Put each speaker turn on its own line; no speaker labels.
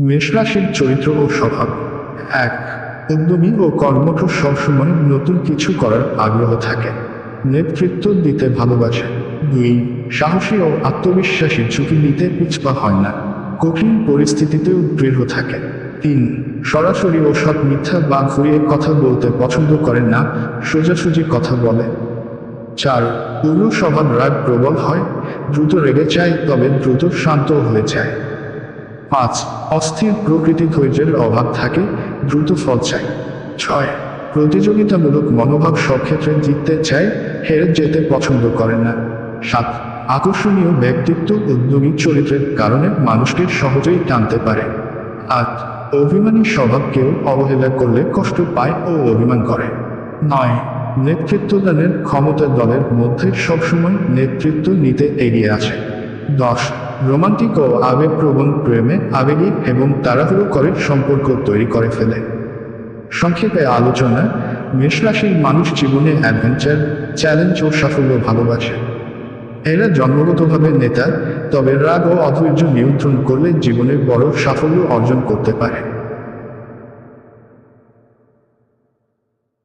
মেষরাশির চরিত্র ও স্বভাব। এক, উদ্যমী ও কর্মঠ সবসময় নতুন কিছু করার আগ্রহ থাকে। নেতৃত্ব দিতে ভালোবাসে। দুই, সাহসী ও আত্মবিশ্বাসী ঝুঁকি নিতে পিছপা হয় না। কঠিন পরিস্থিতিতেও দৃঢ় থাকে। তিন, সরাসরি ও সৎ মিথ্যা বা ঘুরিয়ে কথা বলতে পছন্দ করেন না, সোজাসুজি কথা বলে। চার পূর্ণ স্বভাব রাগ প্রবল হয়। দ্রুত রেগে যায়, তবে দ্রুত শান্ত হয়ে যায়। পাঁচ, অস্থির প্রকৃতি ধৈর্যের অভাব থাকে, দ্রুত ফল চায় ছয়, প্রতিযোগিতামূলক মনোভাব সব ক্ষেত্রে জিততে চায় হেরে যেতে পছন্দ করে না। সাত, আকর্ষণীয় ব্যক্তিত্ব উদ্যোগী চরিত্রের কারণে মানুষকে সহজেই টানতে পারে। আট, অভিমানী স্বভাবকেও অবহেলা করলে কষ্ট পায় ও অভিমান করে। নয় নেতৃত্বদানের ক্ষমতা দলের মধ্যে সবসময় নেতৃত্ব নিতে এগিয়ে আছে। দশ রোমান্টিক ও আবেগপ্রবণ প্রেমে আবেগী এবং তাড়াহুড়ো করে সম্পর্ক তৈরি করে ফেলে। সংক্ষেপে আলোচনা মেষরাশির মানুষ জীবনে অ্যাডভেঞ্চার চ্যালেঞ্জ ও সাফল্য ভালোবাসে। এরা জন্মগতভাবে নেতা, তবে রাগ ও অধৈর্য নিয়ন্ত্রণ করলে জীবনে বড় সাফল্য অর্জন করতে পারে।